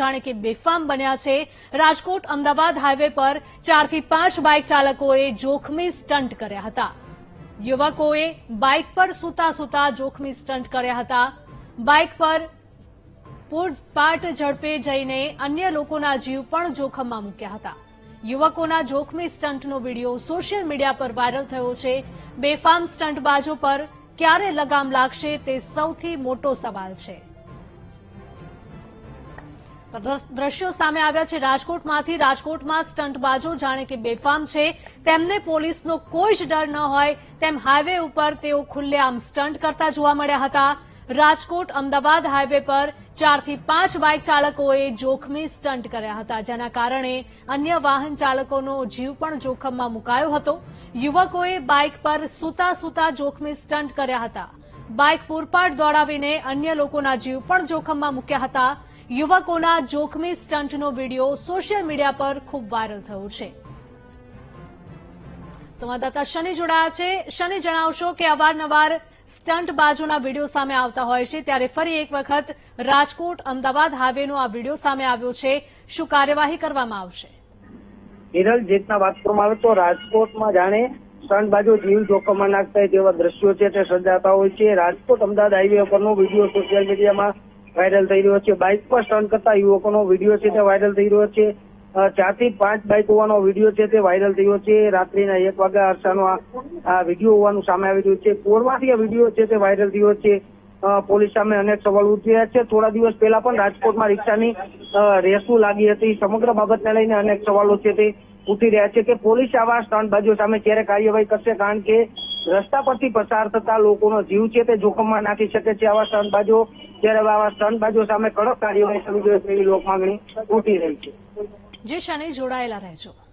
જાણે કે બેફામ બન્યા છે. રાજકોટ અમદાવાદ હાઈવે પર ચારથી પાંચ બાઇક ચાલકોએ જોખમી સ્ટન્ટ કર્યા હતા. યુવકોએ બાઇક પર સૂતા સૂતા જોખમી સ્ટન્ટ કર્યા હતા. બાઇક પર પૂરપાટ ઝડપે જઈને અન્ય લોકોના જીવ પણ જોખમમાં મૂક્યા હતા. યુવકોના જોખમી સ્ટન્ટનો વીડિયો સોશિયલ મીડિયા પર વાયરલ થયો છે. બેફામ સ્ટન્ટબાજો પર ક્યારે લગામ લાગશે તે સૌથી મોટો સવાલ છે. દ્રશ્યો સામે આવ્યા છે. રાજકોટમાંથી રાજકોટમાં સ્ટન્ટબાજો જાણે કે બેફામ છે. તેમને પોલીસનો કોઈ જ ડર ન હોય. તેમ હાઈવે ઉપર તેઓ ખુલ્લેઆમ સ્ટન્ટ કરતા જોવા મળ્યા હતા. રાજકોટ અમદાવાદ હાઈવે પર ચારથી પાંચ બાઇક ચાલકોએ જોખમી સ્ટન્ટ કર્યા હતા, જેના કારણે અન્ય વાહન ચાલકોનો જીવ પણ જોખમમાં મુકાયો હતો. યુવકોએ બાઇક પર સૂતા સૂતા જોખમી સ્ટન્ટ કર્યા હતા. બાઇક પૂરપાટ દોડાવીને અન્ય લોકોના જીવ પણ જોખમમાં મૂક્યા હતા. યુવકોના જોખમી સ્ટન્ટનો વીડિયો સોશિયલ મીડિયા પર ખૂબ વાયરલ થયો છે. સંવાદદાતા શનિ જોડાયા છે. શનિ જણાવશો કે અવારનવાર સ્ટન્ટ બાજુના વીડિયો સામે આવતા હોય છે. ત્યારે ફરી એક વખત રાજકોટ અમદાવાદ હાઈવેનો આ વીડિયો સામે આવ્યો છે. શું કાર્યવાહી કરવામાં આવશે? હિરલ જેટના વાત કરવામાં આવે તો રાજકોટમાં જાણે સ્ટંટબાજો જીવ જોખમમાં નાખતા તેવા દ્રશ્યો છે તે સર્જાતા હોય છે. રાજકોટ અમદાવાદ હાઈવે પરનો વીડિયો સોશિયલ મીડિયામાં વાયરલ થઈ રહ્યો છે. બાઇક પર સ્ટન્ટ કરતા યુવકોનો વીડિયો છે તે વાયરલ થઈ રહ્યો છે. અ, ચારથી પાંચ બાઇક હોવાનો વીડિયો છે તે વાયરલ થયો છે. રાત્રિના એક વાગ્યા અરસાનો આ વીડિયો હોવાનું સામે આવી રહ્યું છે. કોરમાંથી આ વીડિયો છે તે વાયરલ થયો છે. પોલીસ સામે અનેક સવાલ ઉઠી રહ્યા છે. થોડા દિવસ પહેલા પણ રાજકોટમાં રિક્ષાની રેસું લાગી હતી. સમગ્ર બાબતને લઈને અનેક સવાલો છે તે ઉઠી રહ્યા છે કે પોલીસ આવા સ્ટંટબાજો સામે ક્યારે કાર્યવાહી કરશે? કારણ કે રસ્તા પરથી પસાર થતા લોકોનો જીવ છે તે જોખમમાં નાખી શકે છે. આવા સ્ટંટબાજો ત્યારે આવા સ્ટંટબાજો સામે કડક કાર્યવાહી થવી જોઈએ તેવી લોક માંગણી ઉઠી રહી છે. જે શનિ જોડાયેલા રહેજો.